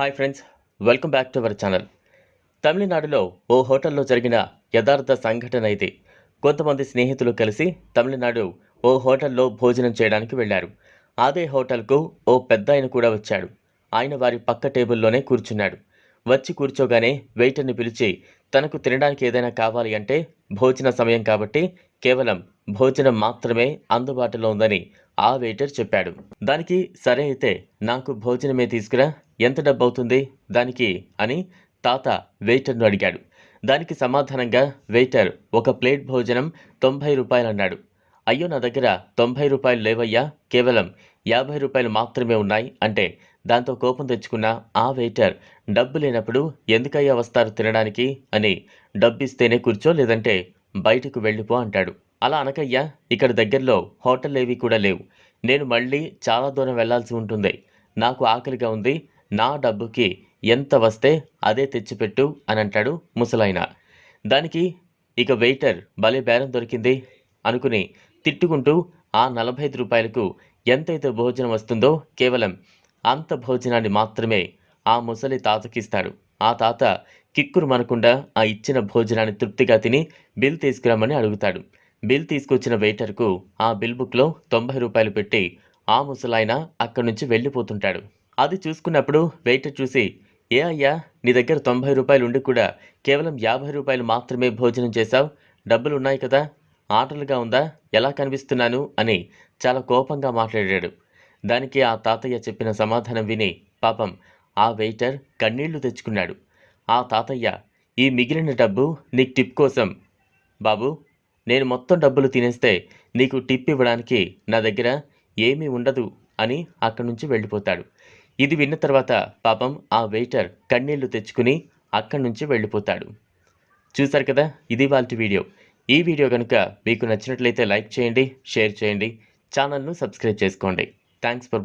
Hi friends welcome back to our channel. తమిళనాడులో ఓ హోటల్లో జరిగిన యథార్థ సంఘటన ఇది కొంతమంది స్నేహితులు కలిసి తమిళనాడు ఓ హోటల్లో భోజనం చేయడానికి వెళ్ళారు. అదే హోటల్కు ఓ పెద్ద ఆయన కూడా వచ్చాడు. ఆయన వారి పక్క టేబుల్లోనే కూర్చున్నాడు. వచ్చి కూర్చోగానే వెయిటర్ని పిలిచి తనకు తినడానికి ఏదైనా కావాలి అంటే భోజన సమయం కాబట్టి కేవలం భోజనం మాత్రమే అందుబాటులో ఉందని ఆ వెయిటర్ చెప్పాడు. దానికి సరే అయితే నాకు భోజనమే తీసుకురా ఎంత డబ్బు అవుతుంది దానికి అని తాత వెయిటర్ను అడిగాడు. దానికి సమాధానంగా వెయిటర్ ఒక ప్లేట్ భోజనం తొంభై రూపాయలు అన్నాడు. అయ్యో నా దగ్గర తొంభై రూపాయలు లేవయ్యా. కేవలం యాభై రూపాయలు మాత్రమే ఉన్నాయి అంటే దాంతో కోపం తెచ్చుకున్న ఆ వెయిటర్ డబ్బు లేనప్పుడు ఎందుకయ్యా వస్తారు తినడానికి అని డబ్బిస్తేనే కూర్చో లేదంటే బయటకు వెళ్ళిపో అంటాడు. అలా అనకయ్యా ఇక్కడ దగ్గరలో హోటల్ ఏవి కూడా లేవు. నేను మళ్ళీ చాలా దూరం వెళ్ళాల్సి ఉంటుంది. నాకు ఆకలిగా ఉంది. నా డబ్బుకి ఎంత వస్తే అదే తెచ్చిపెట్టు అని అంటాడు ముసలాయన. దానికి ఇక వెయిటర్ భలే బేరం దొరికింది అనుకుని తిట్టుకుంటూ ఆ నలభై ఐదు రూపాయలకు ఎంతైతే భోజనం వస్తుందో కేవలం అంత భోజనాన్ని మాత్రమే ఆ ముసలి తాతకిస్తాడు. ఆ తాత కిక్కురు మనకుండా ఆ ఇచ్చిన భోజనాన్ని తృప్తిగా తిని బిల్ తీసుకురమ్మని అడుగుతాడు. బిల్ తీసుకొచ్చిన వెయిటర్కు ఆ బిల్ బుక్లో తొంభై రూపాయలు పెట్టి ఆ ముసలాయన అక్కడి నుంచి వెళ్ళిపోతుంటాడు. అది చూసుకున్నప్పుడు వెయిటర్ చూసి ఏ అయ్యా నీ దగ్గర తొంభై రూపాయలు ఉండి కూడా కేవలం యాభై రూపాయలు మాత్రమే భోజనం చేశావు? డబ్బులు ఉన్నాయి కదా? ఆటలుగా ఉందా? ఎలా కనిపిస్తున్నాను? అని చాలా కోపంగా మాట్లాడాడు. దానికి ఆ తాతయ్య చెప్పిన సమాధానం విని పాపం ఆ వెయిటర్ కన్నీళ్ళు తెచ్చుకున్నాడు. ఆ తాతయ్య ఈ మిగిలిన డబ్బు నీకు టిప్ కోసం. బాబు నేను మొత్తం డబ్బులు తినేస్తే నీకు టిప్ ఇవ్వడానికి నా దగ్గర ఏమీ ఉండదు అని అక్కడి నుంచి వెళ్ళిపోతాడు. ఇది విన్న తర్వాత పాపం ఆ వెయిటర్ కన్నీళ్ళు తెచ్చుకుని అక్కడి నుంచి వెళ్ళిపోతాడు. చూశారు కదా? ఇది వాళ్ళ వీడియో. ఈ వీడియో కనుక మీకు నచ్చినట్లయితే లైక్ చేయండి షేర్ చేయండి ఛానల్ను సబ్స్క్రైబ్ చేసుకోండి. Thanks for